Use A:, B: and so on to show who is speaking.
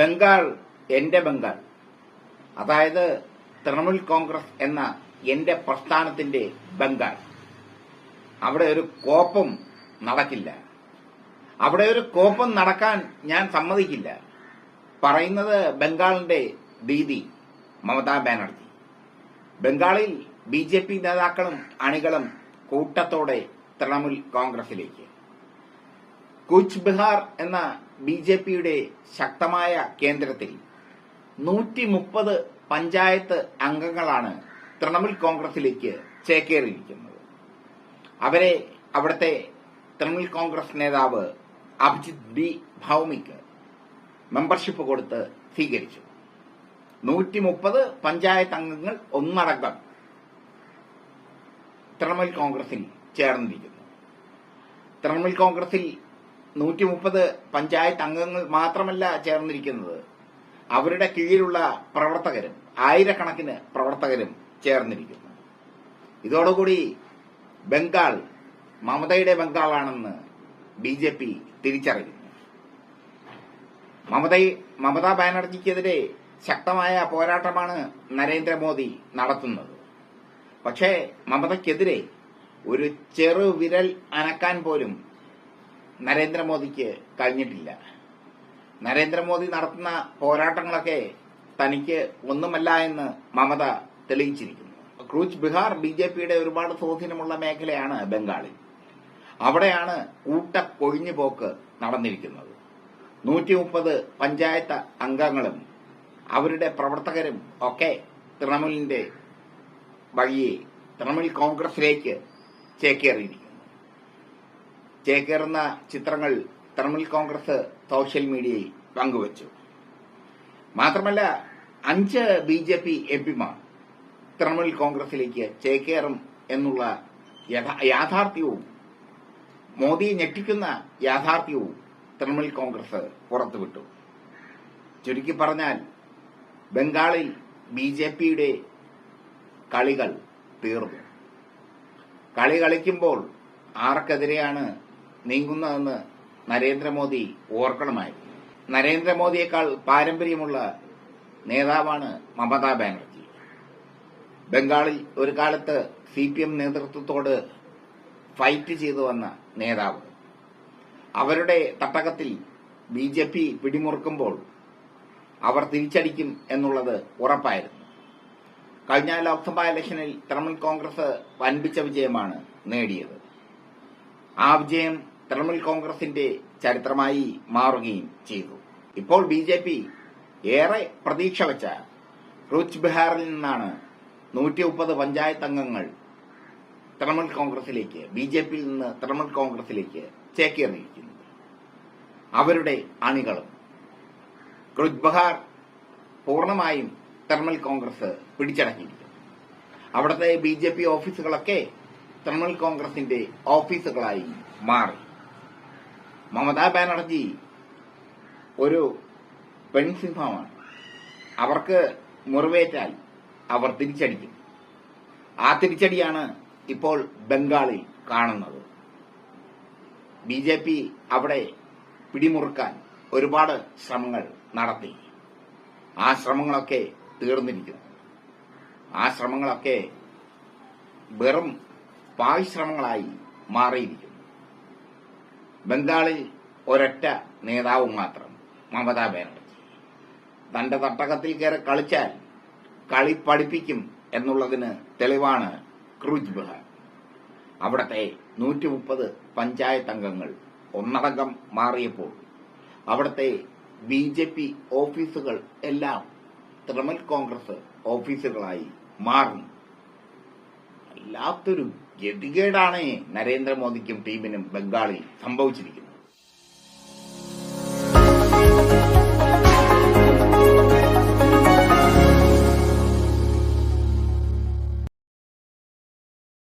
A: ബംഗാൾ എന്റെ ബംഗാൾ. അതായത് തൃണമൂൽ കോൺഗ്രസ് എന്ന എന്റെ പ്രസ്ഥാനത്തിന്റെ ബംഗാൾ. അവിടെ ഒരു കോപ്പം നടക്കില്ല. അവിടെ ഒരു കോപ്പം നടക്കാൻ ഞാൻ സമ്മതിക്കില്ല. പറയുന്നത് ബംഗാളിന്റെ ദീദി മമതാ ബാനർജി. ബംഗാളിൽ ബി ജെ പി നേതാക്കളും അണികളും കൂട്ടത്തോടെ തൃണമൂൽ കോൺഗ്രസിലേക്ക്. കൂച്ച് ബിഹാർ എന്ന ബി ജെ പിയുടെ ശക്തമായ കേന്ദ്രത്തിൽ നൂറ്റി മുപ്പത് പഞ്ചായത്ത് അംഗങ്ങളാണ് തൃണമൂൽ കോൺഗ്രസിലേക്ക് ചേക്കേറിയിരിക്കുന്നത്. അവരെ അവിടുത്തെ തൃണമൂൽ കോൺഗ്രസ് നേതാവ് അഭിജിത് ബി ഭൌമിക്ക് മെമ്പർഷിപ്പ് കൊടുത്ത് സ്വീകരിച്ചു. നൂറ്റി മുപ്പത് പഞ്ചായത്ത് അംഗങ്ങൾ ഒന്നടങ്കം തൃണമൂൽ കോൺഗ്രസിൽ ചേർന്നിരിക്കുന്നു. തൃണമൂൽ കോൺഗ്രസിൽ നൂറ്റി മുപ്പത് പഞ്ചായത്ത് അംഗങ്ങൾ മാത്രമല്ല ചേർന്നിരിക്കുന്നത്. അവരുടെ കീഴിലുള്ള പ്രവർത്തകരും ആയിരക്കണക്കിന് പ്രവർത്തകരും ചേർന്നിരിക്കുന്നു. ഇതോടുകൂടി ബംഗാൾ മമതയുടെ ബംഗാളാണെന്ന് ബി ജെ പി തിരിച്ചറിയുന്നു. മമത മമതാ ബാനർജിക്കെതിരെ ശക്തമായ പോരാട്ടമാണ് നരേന്ദ്രമോദി നടത്തുന്നത്. പക്ഷേ മമതയ്ക്കെതിരെ ഒരു ചെറു വിരൽ അനക്കാൻ പോലും നരേന്ദ്രമോദിക്ക് കഴിഞ്ഞിട്ടില്ല. നരേന്ദ്രമോദി നടത്തുന്ന പോരാട്ടങ്ങളൊക്കെ തനിക്ക് ഒന്നുമല്ല എന്ന് മമത തെളിയിച്ചിരിക്കുന്നു. ക്രൂച്ച് ബിഹാർ ബി ജെ പിയുടെ ഒരുപാട് സ്വാധീനമുള്ള മേഖലയാണ് ബംഗാളിൽ അവിടെയാണ് ഊട്ട കൊഴിഞ്ഞുപോക്ക് നടന്നിരിക്കുന്നത്. നൂറ്റി മുപ്പത് പഞ്ചായത്ത് അംഗങ്ങളും അവരുടെ പ്രവർത്തകരും ഒക്കെ തൃണമൂലിന്റെ വഴിയെ തൃണമൂൽ കോൺഗ്രസിലേക്ക് ചേക്കേറിയിരിക്കുന്നു. ചേക്കേറുന്ന ചിത്രങ്ങൾ തൃണമൂൽ കോൺഗ്രസ് സോഷ്യൽ മീഡിയയിൽ പങ്കുവച്ചു. മാത്രമല്ല അഞ്ച് ബി ജെ പി എം പിമാർ തൃണമൂൽ കോൺഗ്രസിലേക്ക് ചേക്കേറും എന്നുള്ള യാഥാർത്ഥ്യവും മോദിയെ ഞെട്ടിക്കുന്ന യാഥാർത്ഥ്യവും തൃണമൂൽ കോൺഗ്രസ് പുറത്തുവിട്ടു. ചുരുക്കി പറഞ്ഞാൽ ബംഗാളിൽ ബി ജെ പിയുടെ കളികൾ തീർന്നു. കളി കളിക്കുമ്പോൾ ആർക്കെതിരെയാണ് നീങ്ങുന്നതെന്ന് നരേന്ദ്രമോദി ഓർക്കണമായിരുന്നു. നരേന്ദ്രമോദിയേക്കാൾ പാരമ്പര്യമുള്ള നേതാവാണ് മമതാ ബാനർജി. ബംഗാളിൽ ഒരു കാലത്ത് സി പി എം നേതൃത്വത്തോട് ഫൈറ്റ് ചെയ്തു വന്ന നേതാവ്. അവരുടെ തട്ടകത്തിൽ ബി ജെ പി പിടിമുറുക്കുമ്പോൾ അവർ തിരിച്ചടിക്കും എന്നുള്ളത് ഉറപ്പായിരുന്നു. കഴിഞ്ഞ ലോക്സഭാ ഇലക്ഷനിൽ തൃണമൂൽ കോൺഗ്രസ് വൻപിച്ച വിജയമാണ് നേടിയത്. ആ വിജയം തൃണമൂൽ കോൺഗ്രസിന്റെ ചരിത്രമായി മാറുകയും ചെയ്തു. ഇപ്പോൾ ബി ജെ പി ഏറെ പ്രതീക്ഷ വെച്ച റൂച്ച് ബിഹാറിൽ നിന്നാണ് നൂറ്റി മുപ്പത് പഞ്ചായത്ത് അംഗങ്ങൾ തൃണമൂൽ കോൺഗ്രസിലേക്ക് ബി ജെ പിയിൽ നിന്ന് തൃണമൂൽ കോൺഗ്രസിലേക്ക് ചേക്കേറിയിരിക്കുന്നത്. അവരുടെ അണികളും ക്രുജ് ബഹാർ പൂർണമായും തൃണമൂൽ കോൺഗ്രസ് പിടിച്ചടക്കിയിരിക്കുന്നു. അവിടുത്തെ ബി ജെ പി ഓഫീസുകളൊക്കെ തൃണമൂൽ കോൺഗ്രസിന്റെ ഓഫീസുകളായി മാറി. മമതാ ബാനർജി ഒരു പെൺസിംഹമാണ്. അവർക്ക് മുറിവേറ്റാൽ അവർ തിരിച്ചടിക്കും. ആ തിരിച്ചടിയാണ് ഇപ്പോൾ ബംഗാളിൽ കാണുന്നത്. ബി ജെ പി അവിടെ പിടിമുറുക്കാൻ ഒരുപാട് ശ്രമങ്ങൾ നടത്തി. ആ ശ്രമങ്ങളൊക്കെ തീർന്നിരിക്കുന്നു. ആ ശ്രമങ്ങളൊക്കെ വെറും പായ് ശ്രമങ്ങളായി മാറിയിരിക്കുന്നു. ബംഗാളിൽ ഒരൊറ്റ നേതാവ് മാത്രം മമതാ ബാനർജി. തന്റെ തട്ടകത്തിൽ കയറി കളിച്ചാൽ കളി പഠിപ്പിക്കും എന്നുള്ളതിന് തെളിവാണ് ക്രൂജ് ബിഹാർ അവിടത്തെ നൂറ്റി മുപ്പത് പഞ്ചായത്ത് അംഗങ്ങൾ ഒന്നടങ്കം മാറിയപ്പോൾ അവിടത്തെ ബി ജെ പി ഓഫീസുകൾ എല്ലാം തൃണമൂൽ കോൺഗ്രസ് ഓഫീസുകളായി മാറുന്നു. വല്ലാത്തൊരു ഗതികേടാണ് നരേന്ദ്രമോദിക്കും ടീമിനും ബംഗാളിൽ സംഭവിച്ചിരിക്കുന്നത്.